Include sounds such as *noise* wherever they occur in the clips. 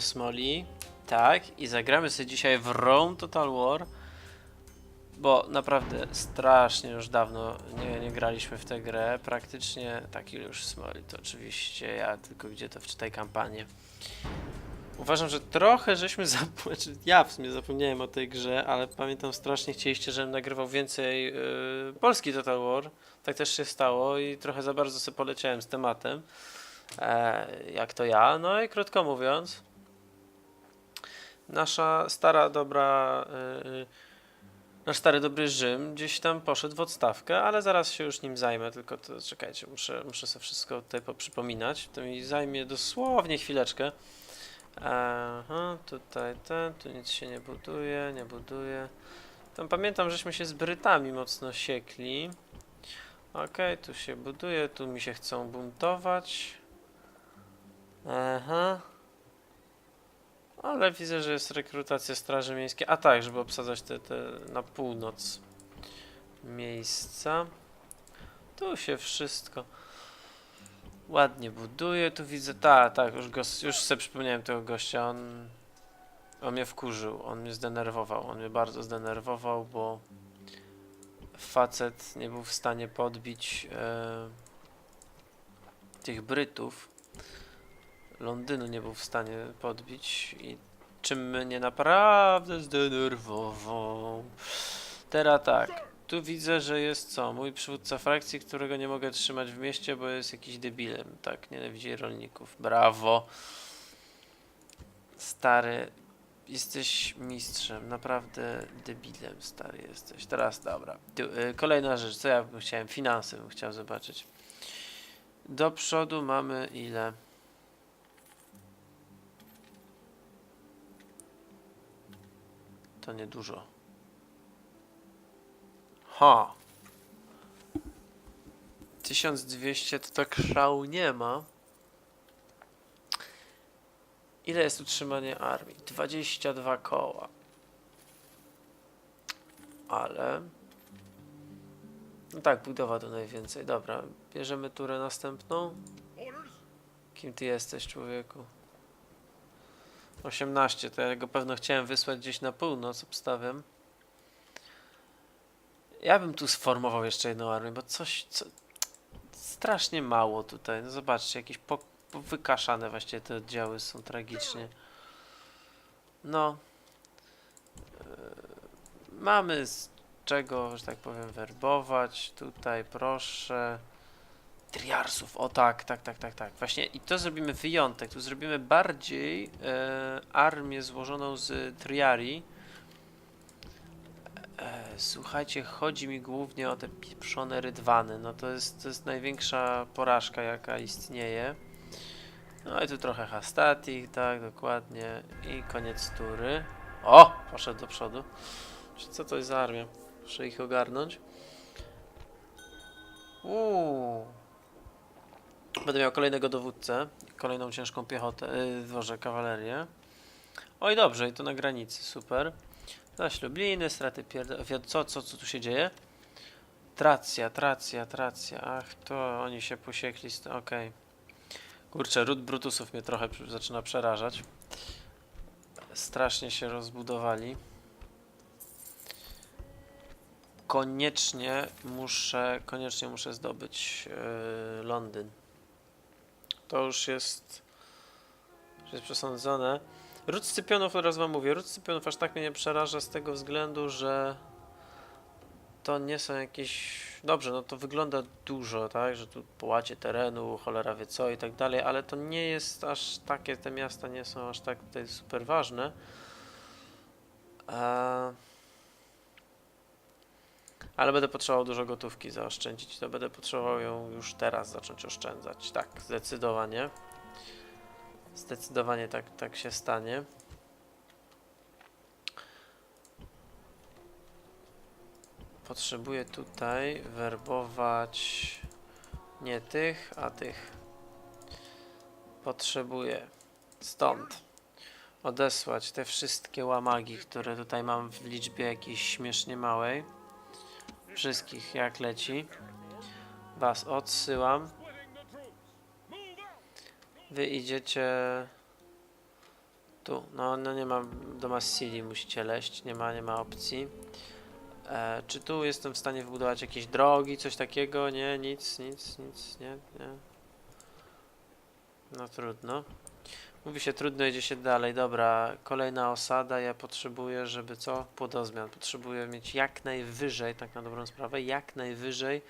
Smoli. Tak, i zagramy sobie dzisiaj w Rome Total War. Bo naprawdę strasznie już dawno nie, nie graliśmy w tę grę. Praktycznie taki już Smoli, to oczywiście ja, tylko gdzie to wczytaj kampanię. Uważam, że trochę żeśmy *laughs* zapomnieli. Ja w sumie zapomniałem o tej grze, ale pamiętam strasznie chcieliście, żebym nagrywał więcej yy, polski Total War. Tak też się stało i trochę za bardzo sobie poleciałem z tematem e, jak to ja. No i krótko mówiąc, nasza stara, dobra, e, nasz stary, dobry Rzym gdzieś tam poszedł w odstawkę, ale zaraz się już nim zajmę, tylko to czekajcie, muszę, muszę sobie wszystko tutaj poprzypominać. To mi zajmie dosłownie chwileczkę. Aha, tutaj ten, tu nic się nie buduje, nie buduje. Tam pamiętam, żeśmy się z Brytami mocno siekli. Okej, tu się buduje, tu mi się chcą buntować. Aha. Ale widzę, że jest rekrutacja Straży Miejskiej. A tak, żeby obsadzać te, te na północ miejsca. Tu się wszystko ładnie buduje. Tu widzę, tak, tak, już, go, już sobie przypomniałem tego gościa. On, on mnie wkurzył, on mnie zdenerwował. On mnie bardzo zdenerwował, bo facet nie był w stanie podbić e, tych Brytów. Londynu nie był w stanie podbić i czym mnie naprawdę zdenerwował. Teraz tak, tu widzę, że jest co? Mój przywódca frakcji, którego nie mogę trzymać w mieście, bo jest jakiś debilem. Tak, nienawidzi rolników. Brawo. Stary, jesteś mistrzem, naprawdę debilem stary jesteś. Teraz dobra. Tu, y, kolejna rzecz, co ja bym chciałem? Finanse bym chciał zobaczyć. Do przodu mamy ile? To niedużo. Ha. 1200 to tak szału nie ma. Ile jest utrzymanie armii? 22 koła. Ale... No tak, budowa to najwięcej. Dobra, bierzemy turę następną. Kim ty jesteś, człowieku? 18, to ja go pewno chciałem wysłać gdzieś na północ, obstawiam. Ja bym tu sformował jeszcze jedną armię, bo coś, co, strasznie mało tutaj. No zobaczcie, jakieś po, wykaszane właściwie te oddziały są tragicznie. No. Yy, mamy z czego, że tak powiem, werbować. Tutaj proszę. Triarsów, o tak, tak, tak, tak, tak. Właśnie i to zrobimy wyjątek. Tu zrobimy bardziej e, armię złożoną z triari. E, słuchajcie, chodzi mi głównie o te pieprzone rydwany. No to jest, to jest największa porażka, jaka istnieje. No i tu trochę hastatik, tak, dokładnie. I koniec tury. O! Poszedł do przodu. Co to jest za armia? Muszę ich ogarnąć. Uuu. Będę miał kolejnego dowódcę, kolejną ciężką piechotę, yy, dworze kawalerię. Oj, dobrze, i to na granicy, super. Zaś Lubliny, straty pierd... wi- Co, co, co tu się dzieje? Tracja, tracja, tracja. Ach, to oni się posiekli. Okej. Kurczę, ród Brutusów mnie trochę zaczyna przerażać. Strasznie się rozbudowali. Koniecznie muszę, koniecznie muszę zdobyć yy, Londyn. To już jest, już jest przesądzone. Ród Scypionów, od razu wam mówię, ród Scypionów aż tak mnie nie przeraża z tego względu, że to nie są jakieś... Dobrze, no to wygląda dużo, tak, że tu połacie terenu, cholera wie co i tak dalej, ale to nie jest aż takie, te miasta nie są aż tak tutaj super ważne. Eee... Ale będę potrzebował dużo gotówki zaoszczędzić, to będę potrzebował ją już teraz zacząć oszczędzać. Tak, zdecydowanie. Zdecydowanie tak, tak się stanie. Potrzebuję tutaj werbować nie tych, a tych. Potrzebuję stąd odesłać te wszystkie łamagi, które tutaj mam w liczbie jakiejś śmiesznie małej. Wszystkich jak leci. Was odsyłam. Wy idziecie Tu, no, no nie ma do Massili, musicie leść, nie ma, nie ma opcji. E, czy tu jestem w stanie wybudować jakieś drogi, coś takiego? Nie, nic, nic, nic, nie, nie. No trudno. Mówi się trudno, idzie się dalej. Dobra, kolejna osada. Ja potrzebuję, żeby co? Płodozmian. Potrzebuję mieć jak najwyżej, tak na dobrą sprawę, jak najwyżej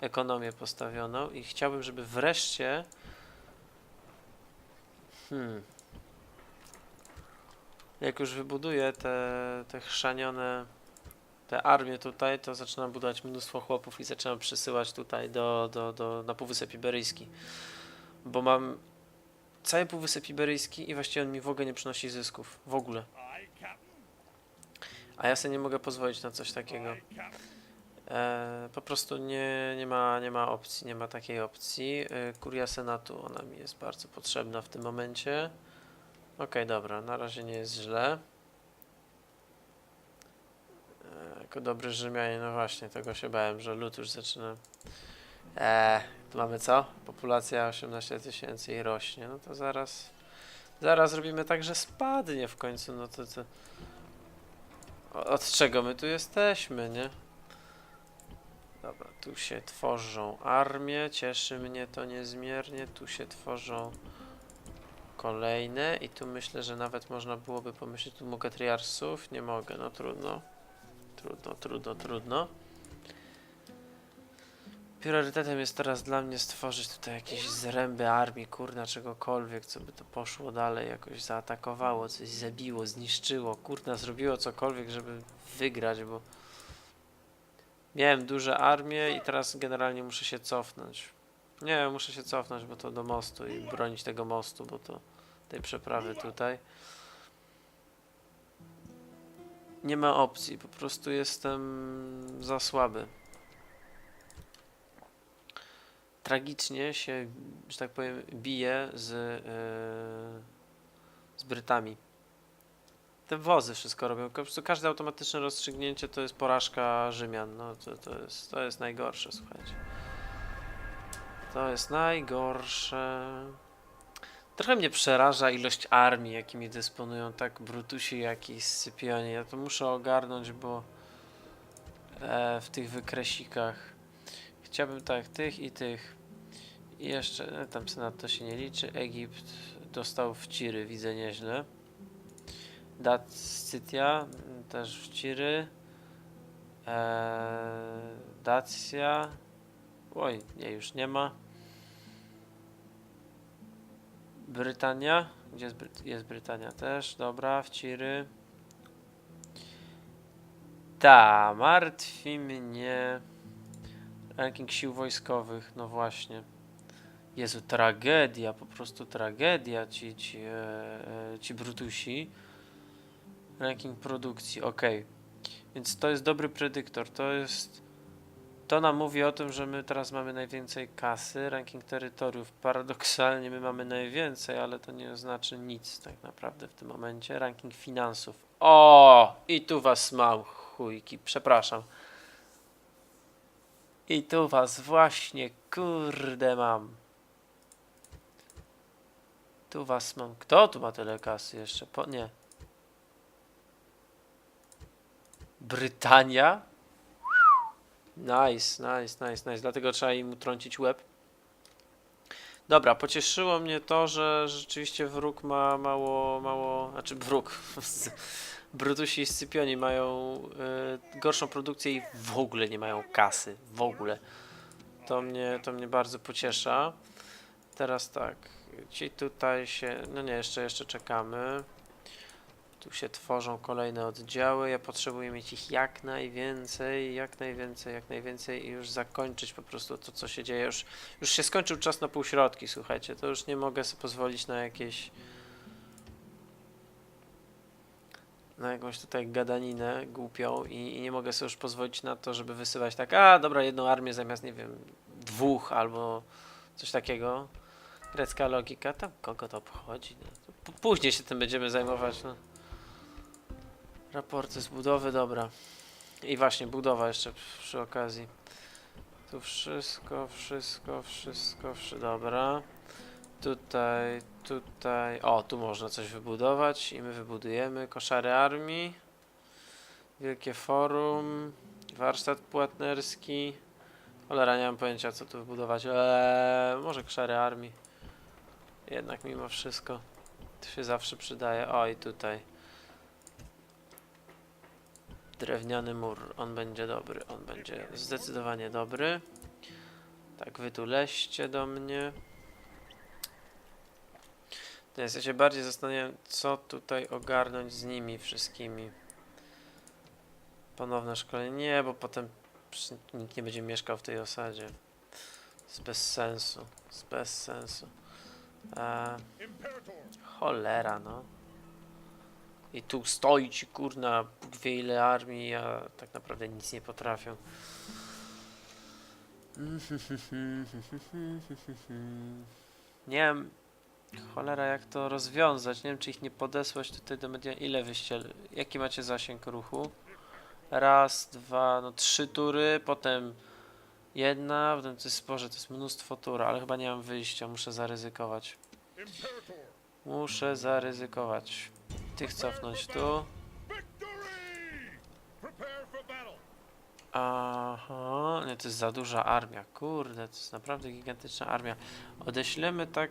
ekonomię postawioną i chciałbym, żeby wreszcie. Hmm. Jak już wybuduję te, te chrzanione, te armie tutaj, to zaczynam budować mnóstwo chłopów i zaczynam przysyłać tutaj do, do, do, na Półwysep Iberyjski. Bo mam cały Półwysep Iberyjski i właściwie on mi w ogóle nie przynosi zysków. W ogóle. A ja sobie nie mogę pozwolić na coś takiego. E, po prostu nie, nie, ma, nie ma opcji, nie ma takiej opcji. E, kuria Senatu, ona mi jest bardzo potrzebna w tym momencie. Okej, dobra, na razie nie jest źle. E, jako dobry Rzymianin, no właśnie, tego się bałem, że lud już zaczyna. Eee, tu mamy co? Populacja 18 tysięcy i rośnie. No to zaraz. Zaraz robimy tak, że spadnie w końcu. No to. to od czego my tu jesteśmy, nie? Dobra, tu się tworzą armie. Cieszy mnie to niezmiernie. Tu się tworzą kolejne. I tu myślę, że nawet można byłoby pomyśleć, tu mogę triarsów. Nie mogę, no trudno. Trudno, trudno, trudno. Priorytetem jest teraz dla mnie stworzyć tutaj jakieś zręby armii, kurna, czegokolwiek, co by to poszło dalej, jakoś zaatakowało, coś zabiło, zniszczyło, kurna, zrobiło cokolwiek, żeby wygrać, bo miałem duże armie i teraz generalnie muszę się cofnąć. Nie, muszę się cofnąć, bo to do mostu i bronić tego mostu, bo to tej przeprawy tutaj. Nie ma opcji, po prostu jestem za słaby. Tragicznie się, że tak powiem, bije z, yy, z Brytami. Te wozy wszystko robią. Po prostu każde automatyczne rozstrzygnięcie to jest porażka Rzymian. No to, to, jest, to jest najgorsze, słuchajcie. To jest najgorsze. Trochę mnie przeraża ilość armii, jakimi dysponują tak Brutusi, jak i Scypioni. Ja to muszę ogarnąć, bo e, w tych wykresikach Chciałbym tak, tych i tych. I jeszcze, e, tam Senat to się nie liczy. Egipt dostał w Ciry, widzę nieźle. Dacytia mm, też w Ciry. Eee, Dacja. Oj, nie, już nie ma. Brytania. Gdzie jest, Bryt jest Brytania też? Dobra, w Ciry. Ta, martwi mnie. Ranking sił wojskowych, no właśnie. Jezu, tragedia, po prostu tragedia ci, ci, e, e, ci Brutusi. Ranking produkcji, ok. Więc to jest dobry predyktor, to jest... To nam mówi o tym, że my teraz mamy najwięcej kasy. Ranking terytoriów, paradoksalnie my mamy najwięcej, ale to nie znaczy nic tak naprawdę w tym momencie. Ranking finansów. O! I tu was mam, chujki, przepraszam. I tu was właśnie, kurde mam. Tu was mam. Kto tu ma tyle kasy jeszcze? Po, nie. Brytania? Nice, nice, nice, nice. Dlatego trzeba im utrącić łeb. Dobra, pocieszyło mnie to, że rzeczywiście wróg ma mało, mało, znaczy wróg. *laughs* Brutusi i Scypioni mają y, gorszą produkcję i w ogóle nie mają kasy. W ogóle. To mnie, to mnie bardzo pociesza. Teraz tak. Ci tutaj się. No nie, jeszcze, jeszcze czekamy. Tu się tworzą kolejne oddziały. Ja potrzebuję mieć ich jak najwięcej, jak najwięcej, jak najwięcej i już zakończyć po prostu to, co się dzieje. Już, już się skończył czas na półśrodki, słuchajcie. To już nie mogę sobie pozwolić na jakieś. Na jakąś tutaj gadaninę głupią i, i nie mogę sobie już pozwolić na to, żeby wysyłać tak, a dobra, jedną armię zamiast, nie wiem, dwóch albo coś takiego. Grecka logika, tam kogo to obchodzi? No. Później się tym będziemy zajmować. No. Raporty z budowy, dobra. I właśnie budowa jeszcze przy, okazji. Tu wszystko, wszystko, wszystko, wszystko, dobra. Tutaj, tutaj... O, tu można coś wybudować i my wybudujemy koszary armii. Wielkie forum. Warsztat płatnerski. Cholera, nie mam pojęcia co tu wybudować. Eee, może koszary armii. Jednak mimo wszystko to się zawsze przydaje. O, i tutaj. Drewniany mur. On będzie dobry. On będzie zdecydowanie dobry. Tak, wy tu leście do mnie. Teraz ja się bardziej zastanawiam, co tutaj ogarnąć z nimi wszystkimi. Ponowne szkolenie. Nie, bo potem nikt nie będzie mieszkał w tej osadzie. jest bez sensu. jest bez sensu. Cholera, no. I tu stoi ci kurna wie ile armii, a tak naprawdę nic nie potrafią. *laughs* Nie wiem, cholera jak to rozwiązać. Nie wiem czy ich nie podesłać tutaj do media. Ile wyście, jaki macie zasięg ruchu? Raz, dwa, no trzy tury, potem jedna, potem to jest, Boże, to jest mnóstwo tur, ale chyba nie mam wyjścia, muszę zaryzykować. Muszę zaryzykować. Tych cofnąć tu. Aha, nie, to jest za duża armia. Kurde, to jest naprawdę gigantyczna armia. Odeślemy tak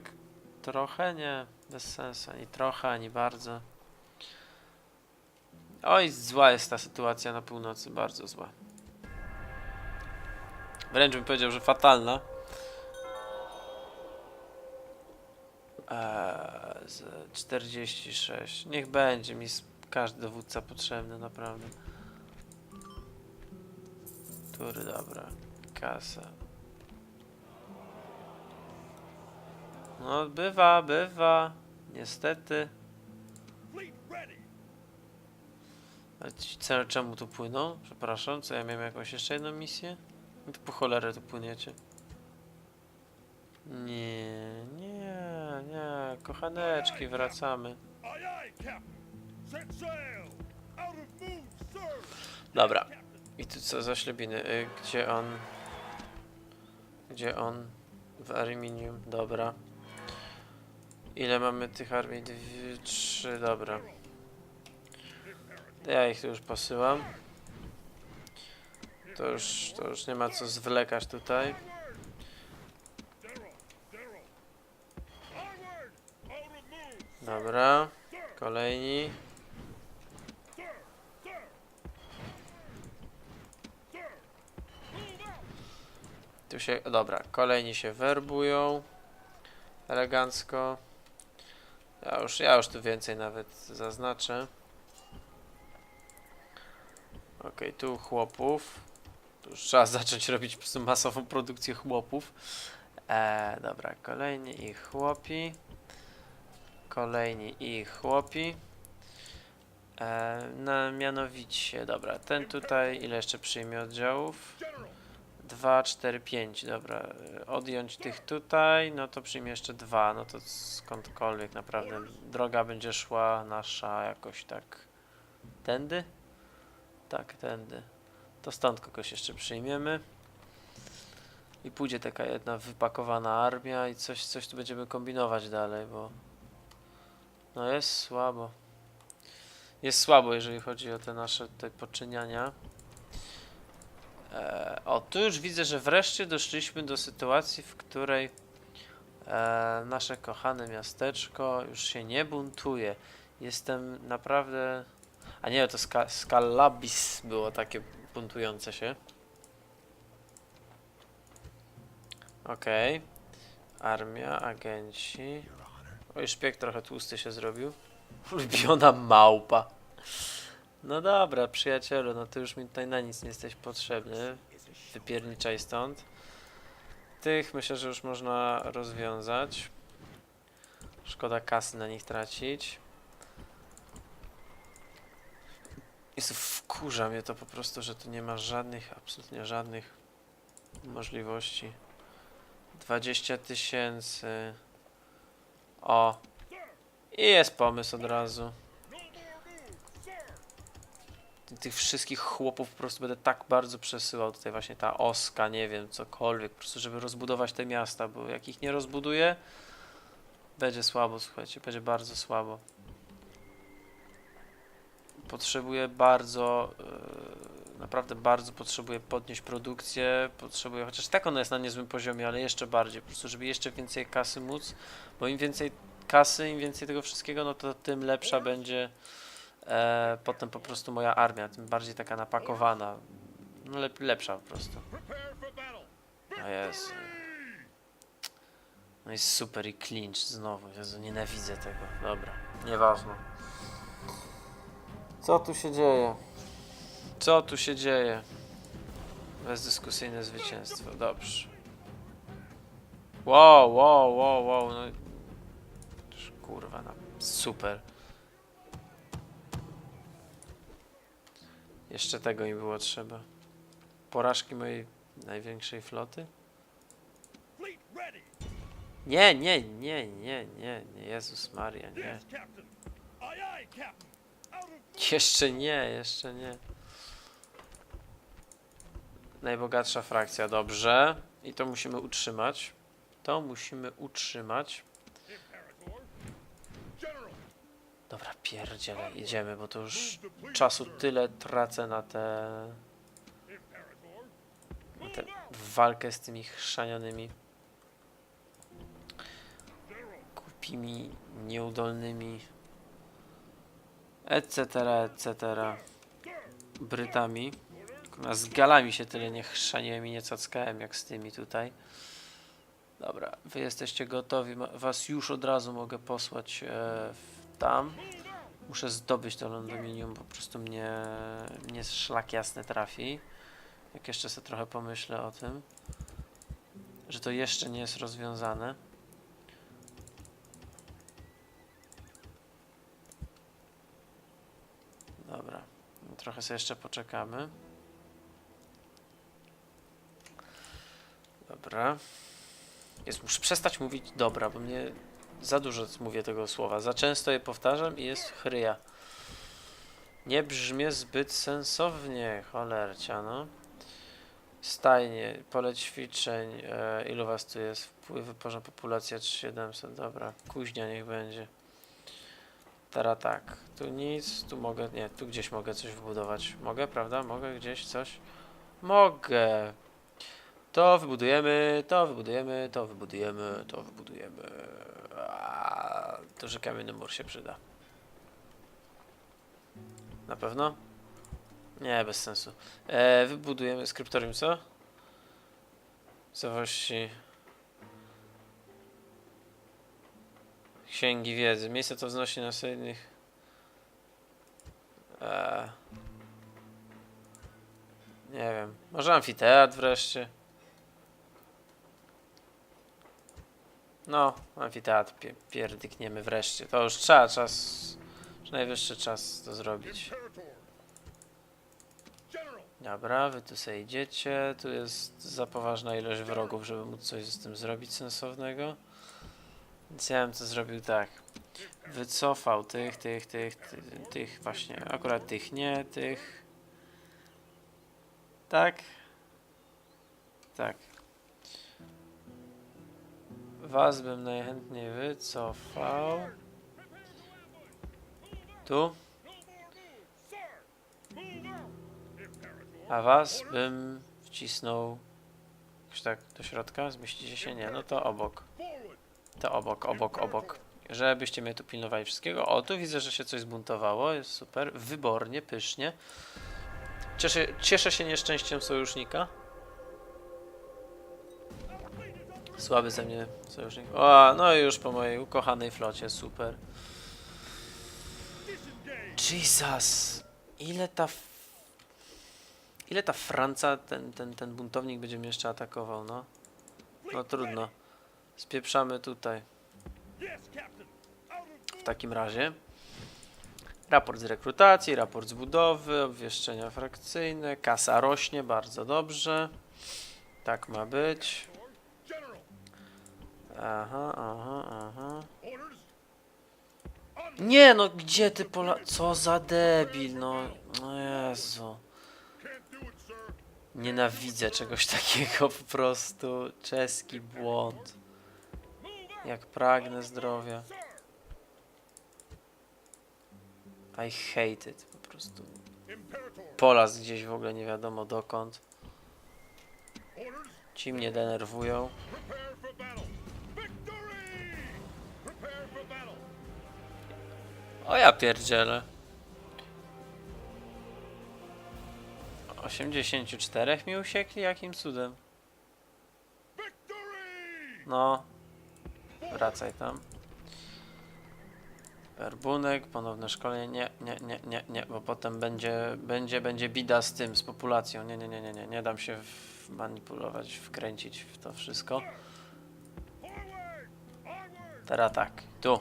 trochę? Nie, bez sensu. Ani trochę, ani bardzo. Oj, zła jest ta sytuacja na północy, bardzo zła. Wręcz bym powiedział, że fatalna. Eee, z 46. Niech będzie mi każdy dowódca potrzebny, naprawdę. Tury, dobra. Kasa. No, bywa, bywa. Niestety. A ci ce- czemu tu płyną? Przepraszam, co ja miałem jakąś jeszcze jedną misję? No po cholerę tu płyniecie. Nie, nie, nie, kochaneczki, wracamy. Dobra. I tu co za ślubiny? Y, Gdzie on? Gdzie on? W aluminium, dobra. Ile mamy tych armii? Dwie, trzy, dobra. Ja ich tu już posyłam. To już, to już nie ma co zwlekać tutaj. Dobra. Kolejni. Tu się, dobra, kolejni się werbują. Elegancko. Ja już, ja już tu więcej nawet zaznaczę. Okej, tu chłopów. Tu już trzeba *laughs* zacząć robić masową produkcję chłopów. E, dobra, kolejni i chłopi. Kolejni i chłopi. E, na, mianowicie, dobra, ten tutaj, ile jeszcze przyjmie oddziałów? General. 2, 4, 5, dobra. y, Odjąć tych tutaj, no to przyjmie jeszcze dwa, no to skądkolwiek naprawdę droga będzie szła nasza jakoś tak. Tędy? Tak, tędy. To stąd kogoś jeszcze przyjmiemy. I pójdzie taka jedna wypakowana armia i coś, coś tu będziemy kombinować dalej, bo no jest słabo. Jest słabo, jeżeli chodzi o te nasze te poczyniania. E, o, tu już widzę, że wreszcie doszliśmy do sytuacji, w której e, nasze kochane miasteczko już się nie buntuje. Jestem naprawdę... A nie, to ska Skalabis było takie buntujące się. Okej. Armia, agenci. Oj, szpieg trochę tłusty się zrobił. *laughs* Ulubiona małpa. No dobra, przyjacielu, no ty już mi tutaj na nic nie jesteś potrzebny. Wypierniczaj stąd. Tych myślę, że już można rozwiązać. Szkoda kasy na nich tracić. Jezu, wkurza mnie to po prostu, że tu nie ma żadnych, absolutnie żadnych możliwości. 20 tysięcy. O. I jest pomysł od razu. No more moves, sir. Ty- tych wszystkich chłopów po prostu będę tak bardzo przesyłał tutaj właśnie ta oska, nie wiem, cokolwiek, po prostu żeby rozbudować te miasta, bo jak ich nie rozbuduję, Będzie słabo, słuchajcie, będzie bardzo słabo. Potrzebuję bardzo, yy, naprawdę bardzo potrzebuję podnieść produkcję, potrzebuję, chociaż tak ona jest na niezłym poziomie, ale jeszcze bardziej, po prostu żeby jeszcze więcej kasy móc, bo im więcej kasy, im więcej tego wszystkiego, no to tym lepsza będzie e, potem po prostu moja armia, tym bardziej taka napakowana, no lep, lepsza po prostu. Prepare for battle. O Jezu. No i super i clinch znowu. Jezu, nienawidzę tego. Dobra, nieważne. Co tu się dzieje? Co tu się dzieje? Bezdyskusyjne zwycięstwo, dobrze. Wow, wow, wow, wow, no. Kurwa, no. super. Jeszcze tego mi było trzeba. Porażki mojej największej floty? Nie, nie, nie, nie, nie, nie, Jezus Maria, nie. Jeszcze nie, jeszcze nie. Najbogatsza frakcja, dobrze. I to musimy utrzymać. To musimy utrzymać. Dobra, pierdziele, idziemy, bo to już czasu tyle tracę na Imperator. na out. walkę z tymi chrzanionymi, głupimi, nieudolnymi, etc., etc. Brytami. Z galami się tyle nie chrzaniłem i nie cackałem jak z tymi tutaj. Dobra, wy jesteście gotowi, was już od razu mogę posłać e, w tam. Muszę zdobyć to Londominium, po prostu mnie, mnie szlak jasny trafi. Jak jeszcze sobie trochę pomyślę o tym, że to jeszcze nie jest rozwiązane. Dobra, trochę sobie jeszcze poczekamy. Dobra. Jest, muszę przestać mówić dobra, bo mnie za dużo mówię tego słowa. Za często je powtarzam i jest chryja. Nie brzmię zbyt sensownie, cholercia, no. Stajnie, pole ćwiczeń, e, ilu was tu jest? Wpływy, poziom populacja 3700, dobra. Kuźnia niech będzie. Teraz tak, tu nic, tu mogę, nie, tu gdzieś mogę coś wbudować. Mogę, prawda? Mogę gdzieś coś? Mogę. To wybudujemy, to wybudujemy, to wybudujemy, to wybudujemy. A, że kamienny mur się przyda. Na pewno? Nie, bez sensu. E, wybudujemy skryptorium, co? Całości. Księgi wiedzy. Miejsce to wznosi następnych. E, nie wiem. Może amfiteatr wreszcie. No, amfiteatr pie pierdykniemy wreszcie. To już trzeba, czas. Już najwyższy czas to zrobić. Dobra, wy tu sobie idziecie. Tu jest za poważna ilość wrogów, żeby móc coś z tym zrobić sensownego. Więc ja bym to zrobił tak. Wycofał tych, tych, tych, tych, tych właśnie. Akurat tych nie, tych. Tak. Tak. Was bym najchętniej wycofał. Tu. A was bym wcisnął jakoś tak do środka, zmieścicie się? Nie, no to obok. To obok, obok, obok. Żebyście mnie tu pilnowali wszystkiego. O, tu widzę, że się coś zbuntowało, jest super. Wybornie, pysznie. Cieszę, cieszę się nieszczęściem sojusznika. Słaby ze mnie sojusznik. O, no i już po mojej ukochanej flocie, super. Jesus! Ile ta. Ile ta Franca, ten, ten, ten buntownik będzie mnie jeszcze atakował, no? No trudno. Spieprzamy tutaj. W takim razie. Raport z rekrutacji, raport z budowy, obwieszczenia frakcyjne, kasa rośnie, bardzo dobrze. Tak ma być. Aha, aha, aha. Nie no, gdzie ty pola... Co za debil, no. No Jezu. Nienawidzę czegoś *laughs* takiego po prostu. Czeski błąd. Jak pragnę zdrowia. I hate it po prostu. Polas gdzieś w ogóle nie wiadomo dokąd. Ci mnie denerwują. O ja pierdzielę. 84 mi usiekli? Jakim cudem? No. Wracaj tam. Werbunek, ponowne szkolenie. Nie, nie, nie, nie, nie, bo potem będzie, będzie, będzie bida z tym, z populacją. Nie, nie, nie, nie, nie, nie dam się manipulować, wkręcić w to wszystko. Teraz tak, tu.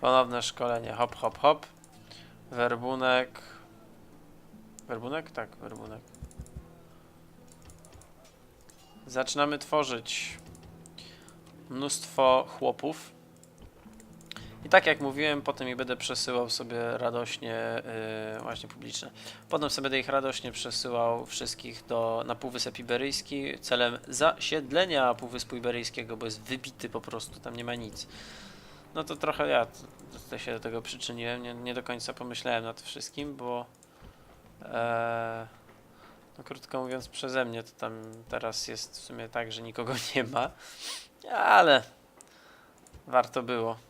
Ponowne szkolenie, hop, hop, hop. Werbunek. Werbunek? Tak, werbunek. Zaczynamy tworzyć mnóstwo chłopów. I tak jak mówiłem, potem ich będę przesyłał sobie radośnie, yy, właśnie publiczne. Potem sobie będę ich radośnie przesyłał wszystkich do, na Półwysep Iberyjski celem zasiedlenia Półwyspu Iberyjskiego, bo jest wybity po prostu, tam nie ma nic. No to trochę ja tutaj się do tego przyczyniłem, nie, nie do końca pomyślałem nad wszystkim, bo e, no krótko mówiąc przeze mnie to tam teraz jest w sumie tak, że nikogo *laughs* nie ma, ale warto było.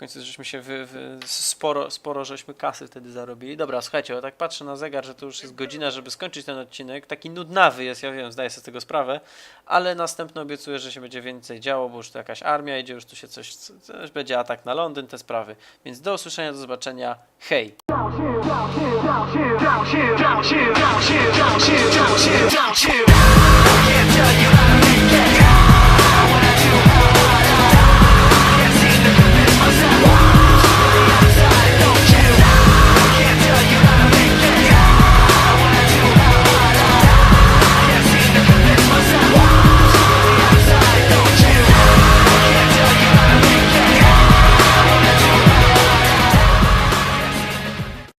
Końcu żeśmy się wy, wy, sporo, sporo żeśmy kasy wtedy zarobili. Dobra, słuchajcie, bo tak patrzę na zegar, że to już jest godzina, żeby skończyć ten odcinek. Taki nudnawy jest, ja wiem, zdaję sobie z tego sprawę, ale następno obiecuję, że się będzie więcej działo, bo już tu jakaś armia idzie, już tu się coś, coś będzie atak na Londyn, te sprawy. Więc do usłyszenia, do zobaczenia. Hej!